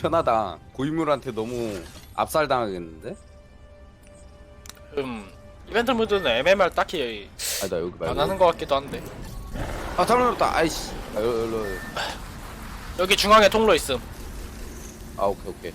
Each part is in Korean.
편하다. 고인물한테 너무 압살당하겠는데? 음 이벤트 모드는 MMR 딱히 아니 나 여기 말고. 안 하는 것 같기도 한데 아 잘못했다. 아이씨. 아 여기 일로. 일로. 여기 중앙에 통로 있음 아 오케이 오케이.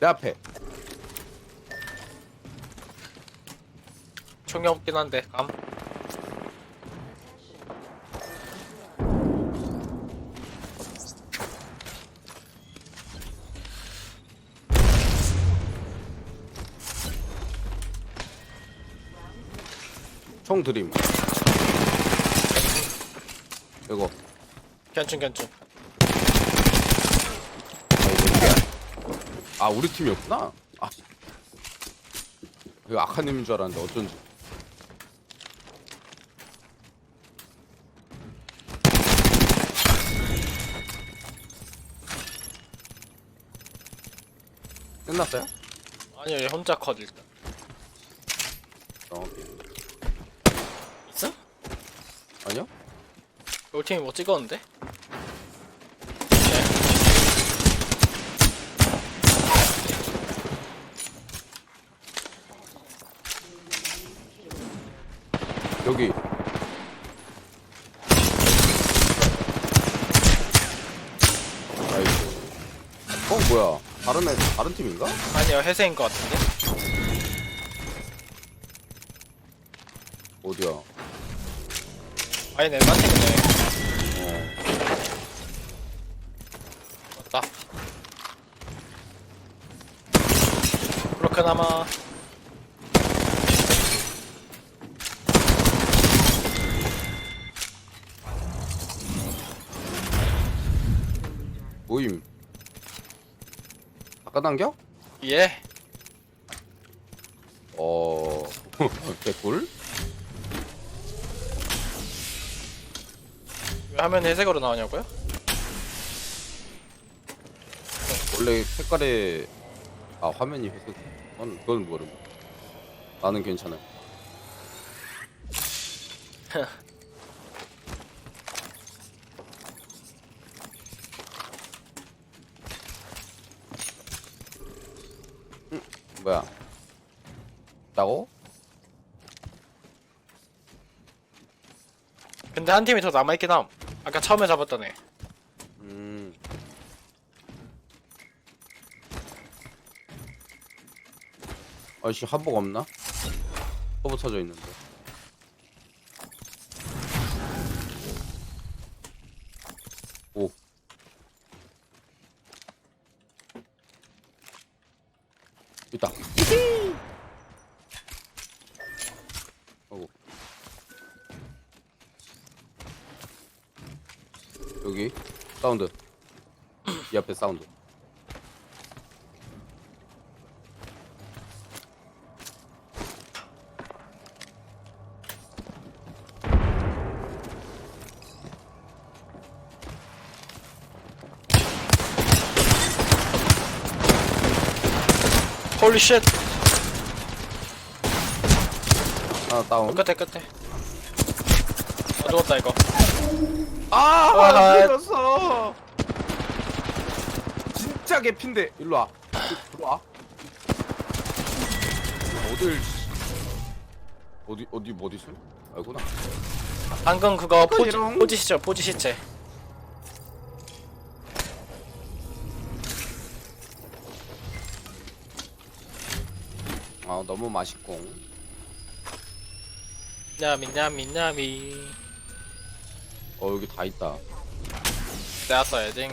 내 앞에. 총이 없긴 한데 감 총 드림. 이거. 괜춘 괜춘 아 우리 팀이었구나. 아. 이거 아카님인 줄 알았는데 어쩐지. 끝났어요? 아니요 얘 혼자 컷 일단 어. 있어? 아니요? 우리 팀이 뭐 찍었는데? 여기. 아이고. 어 뭐야? 다른 애 다른 팀인가? 아니요 해세인 것 같은데 어디야? 아니네 딴 팀이네 어. 맞다 그렇게나마 4단계? 예. 어... 개꿀? 왜 화면 회색으로 나오냐고요? 원래 색깔에... 아 화면이 회색... 그건, 그건 모르. 나는 괜찮아 뭐야? 있다고? 근데 한 팀이 더 남아있긴 함 아까 처음에 잡았던 애 음. 아씨 한복 없나? 허브 쳐져 있는데. 오. 있다. 어구. 여기 사운드. 이 앞에 사운드. 홀리 쉣 하나 다운. 끝에 끝에 아 누웠다 이거 아, 아, 나 들었어. 진짜 개핀데. 일로 와. 들어와. 어딜? 어디 어디 뭐 어디 있어? 알구나. 방금 그거 포지, 이런. 포지 시절 포지 시체 아 너무 맛있고. 냐미 냐미 냐미 어 여기 다 있다. 내가 써야지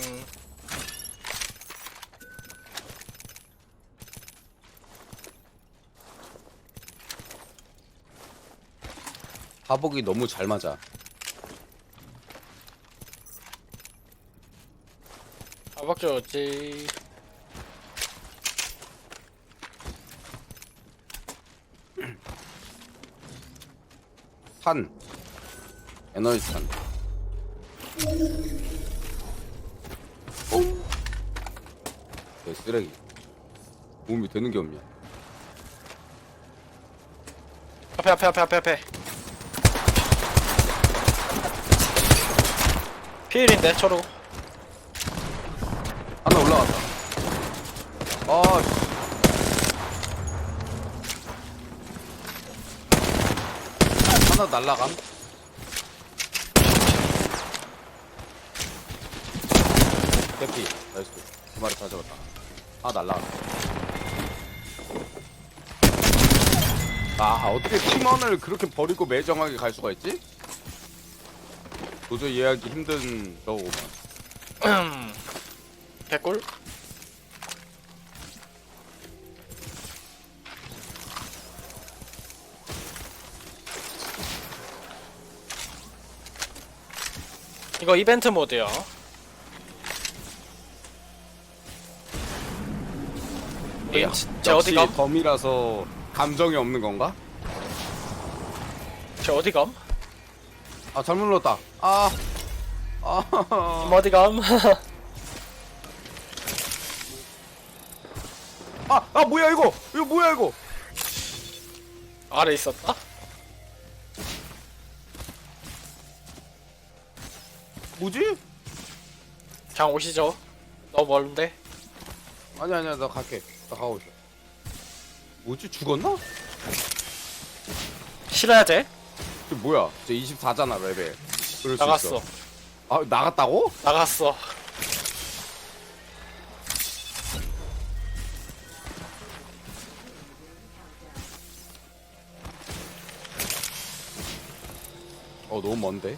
바복이 너무 잘 맞아. 아밖에 없지. 탄. 에너지 탄. 뽕. 어? 쓰레기. 도움이 되는 게 없냐. 앞에 앞에 앞에 앞에 앞에. 피일인데 초로 하나 올라갔다. 아 씨. 하나 날라감 개피. 나이스. 두 마리 다 잡았다. 아 날라감 아 어떻게 팀원을 그렇게 버리고 매정하게 갈 수가 있지? 도저히 이해하기 힘든 저거구만 개꿀 이거 이벤트 모드요 야, 제 어디 감? 덤이라서 감정이 없는 건가? 제 어디 감? 아 잘못 눌렀다. 아, 아, 임 어디 감? 아, 아 뭐야 이거? 이거 뭐야 이거? 아래 있었다? 뭐지? 그냥 오시죠 너무 멀은데 아니 아니야 나 갈게. 나 가고 있어. 뭐지 죽었나? 실어야 돼? 저 뭐야? 저 24잖아 레벨. 그럴 수 나갔어 있어. 아 나갔다고? 나갔어 어 너무 먼데.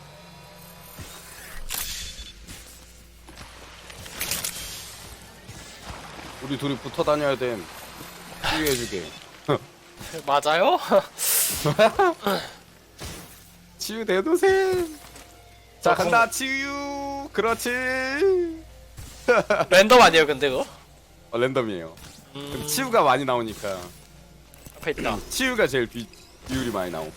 우리 둘이 붙어 다녀야 됨. 치유해주게. 맞아요? 치유 대도샘. 자 간다 치유. 그렇지. 랜덤 아니에요 근데 그거? 어, 랜덤이에요. 음, 근데 치유가 많이 나오니까 앞에 있다 치유가 제일 비, 비율이 많이 나오.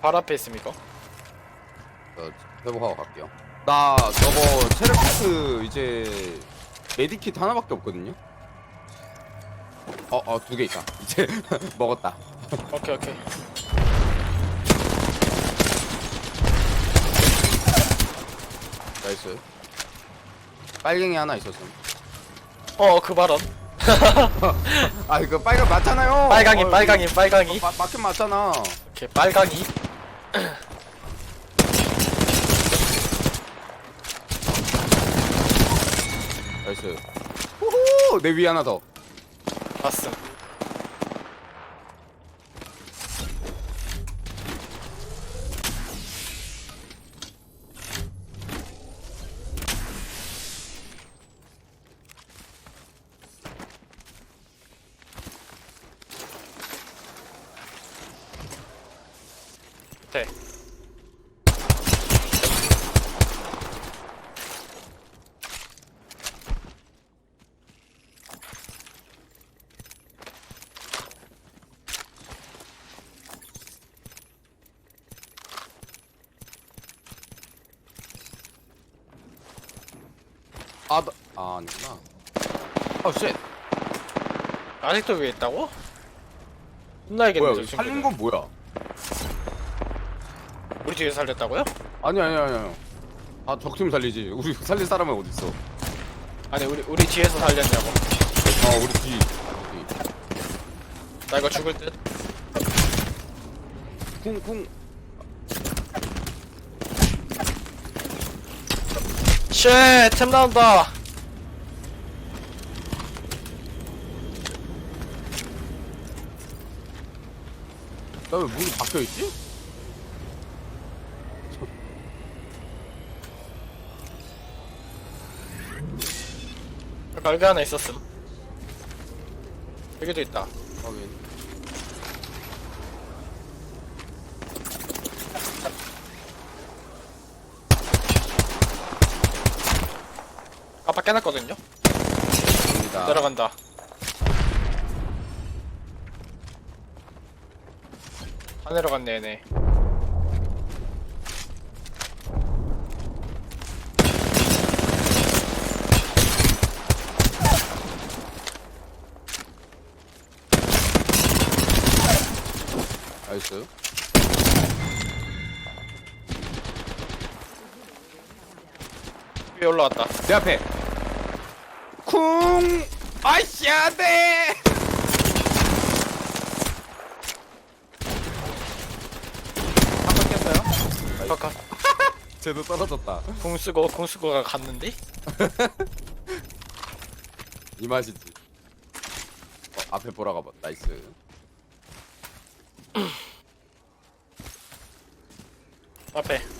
바로 앞에 있습니까? 저 회복하고 갈게요. 나 저거 체력키트 이제 메디키트 하나밖에 없거든요. 어, 어, 두 개 있다. 이제 먹었다. 오케이 오케이 나이스. 빨갱이 하나 있었어. 어그 발언 아, 이거 빨강 맞잖아요. 빨강이 어, 빨강이 빨강이 마, 맞긴 맞잖아. 오케이 빨강이 나이스. 호호! 내 위에 하나 더. 봤음 네 아, 나, 아, 아니구나. 어, 쉣. 아직도 위에 있다고? 혼나야겠네 뭐야, 저 살린 친구들 건 뭐야? 우리 뒤에서 살렸다고요? 아니, 아니, 아니, 아니. 아, 적팀 살리지. 우리 살릴 사람은 어딨어? 아니 우리 우리 뒤에서 살렸냐고 아, 우리 뒤. 뒤. 나 이거 죽을 듯 쿵, 쿵. 쉣! 템 나온다! 나 왜 문이 박혀있지? 별게 하나 있었음. 여기도 있다. 확인. 아빠 깨놨거든요? 갑니다. 내려간다. 다 내려갔네, 얘네. 나이스. 위에 올라왔다. 내 앞에. 쿵! 아이씨, 안 돼! 한번 깼어요? 바깥. 쟤도 떨어졌다. 궁 쓰고가 갔는데? 이 맛이지. 어, 앞에 보라가 봐. 나이스. 앞에.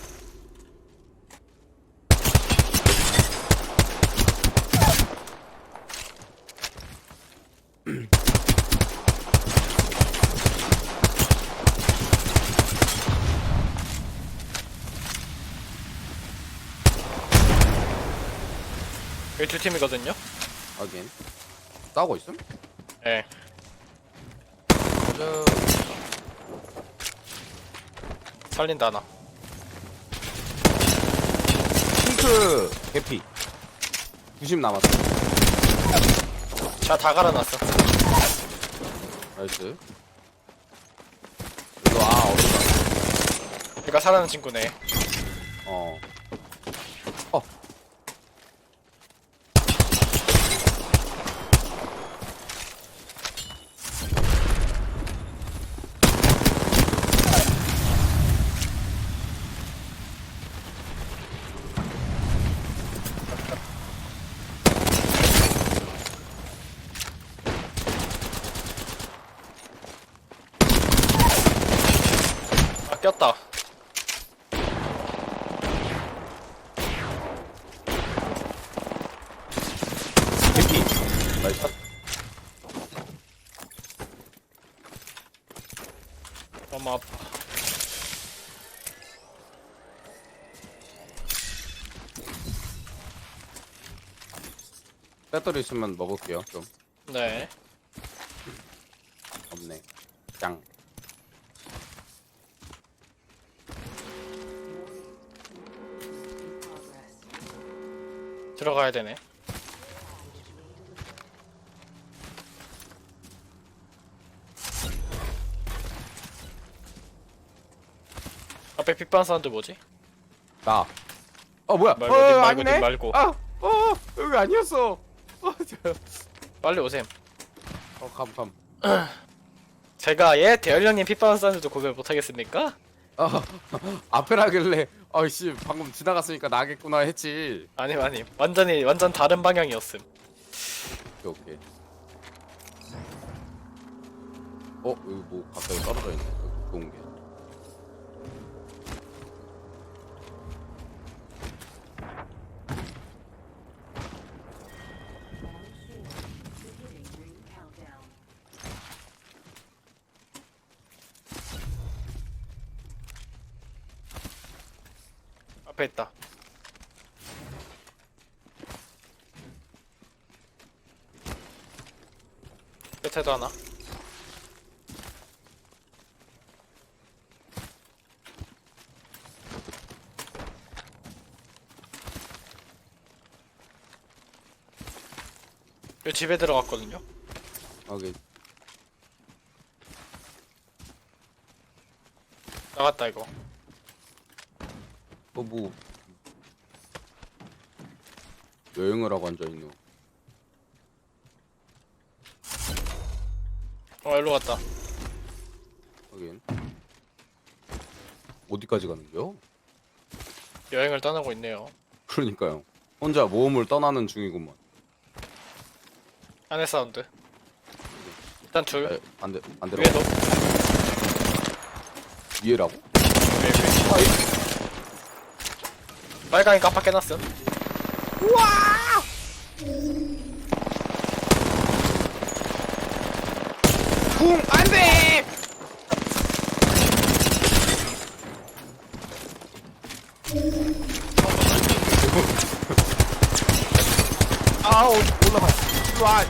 두 팀이거든요? 확인. 싸우고 있음? 예. 저... 살린다, 하나. 핑크 개피. 90 남았어. 자, 다 갈아놨어. 나이스. 이거 아 어디가? 얘가 살아는 친구네. 어. 어. 꼈다. 개피. 나이스. 너무 아파. 배터리 있으면 먹을게요. 좀 네. 없네. 짱. 들어가야 되네. 앞에 핏반 사운드 뭐지? 나. 어 뭐야? 말고, 어, 님 말고, 아니네? 님 말고. 아, 어 여기 아니었어. 어, 저, 빨리 오셈. 어, 감, 감. 제가 얘 대열령님 핏반 사운드도 구별 못하겠습니까? 어, 앞에라길래, 어이씨, 방금 지나갔으니까 나겠구나 했지. 아님 아님 완전히 완전 다른 방향이었음. 오케이, 오케이. 어, 여기 뭐 갑자기 떨어져 있네. 여기 좋은 게. 앞에 있다. 끝에도 하나. 요 집에 들어갔거든요. 여기 나갔다 이거. 어, 뭐 여행을 하고 앉아 있노. 어 일로 갔다. 하긴 어디까지 가는겨? 여행을 떠나고 있네요. 그러니까요. 혼자 모험을 떠나는 중이구만. 안에 사운드. 일단 둘. 에, 안 돼, 안 들어. 위에도. 위에라고? 위에 위에. 빨강이 깜빡 해놨음. 쿵! 안 돼! 올라가 일로 와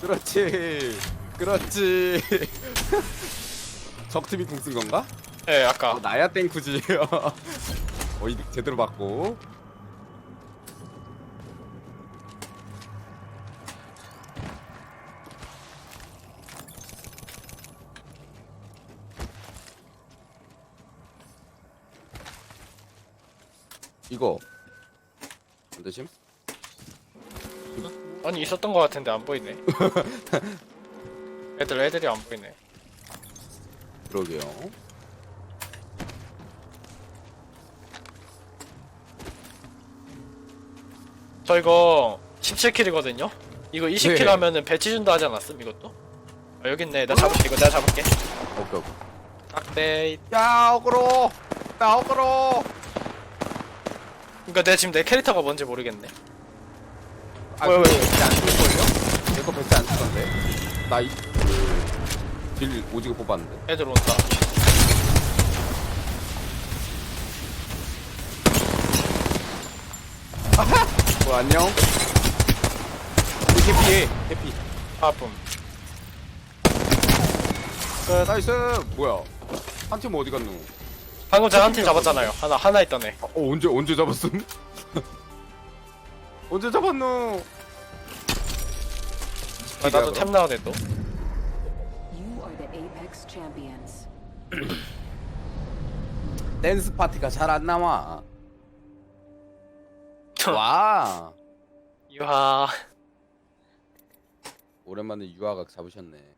그렇지 그렇지 적팀이 궁쓴 건가? 예 아까 어, 나야 땡쿠지 어 이득 제대로 받고. 이거. 안 되심? 아니 있었던 것 같은데 안 보이네. 애들 애들이 안 보이네. 그러게요 저 이거 17킬이거든요? 이거 20킬 네. 하면은 배치 준다 하지 않았음 이것도? 아 여기 있네. 나 잡을게 이거 내가 잡을게. 오케이 오케이. 딱대 야 어그로. 야 어그로. 그니까 내가 지금 내 캐릭터가 뭔지 모르겠네. 아, 왜, 왜, 왜? 배치 안 쓸걸요? 내거 배치 안 쓰던데? 나이 그, 딜 오지게 뽑았는데. 애들 온다 뭐 안녕? 우리 해피해 해피. 아픔 네, 나이스! 뭐야? 한 팀 어디 갔노? 방금 제가 한팀 잡았잖아요. 하나 하나 있던 애어 언제 언제 잡았음? 언제 잡았노? 아, 나도 템 나오네 또. You are the Apex champions. 댄스 파티가 잘 안 나와 와. 유하 오랜만에 유아각 잡으셨네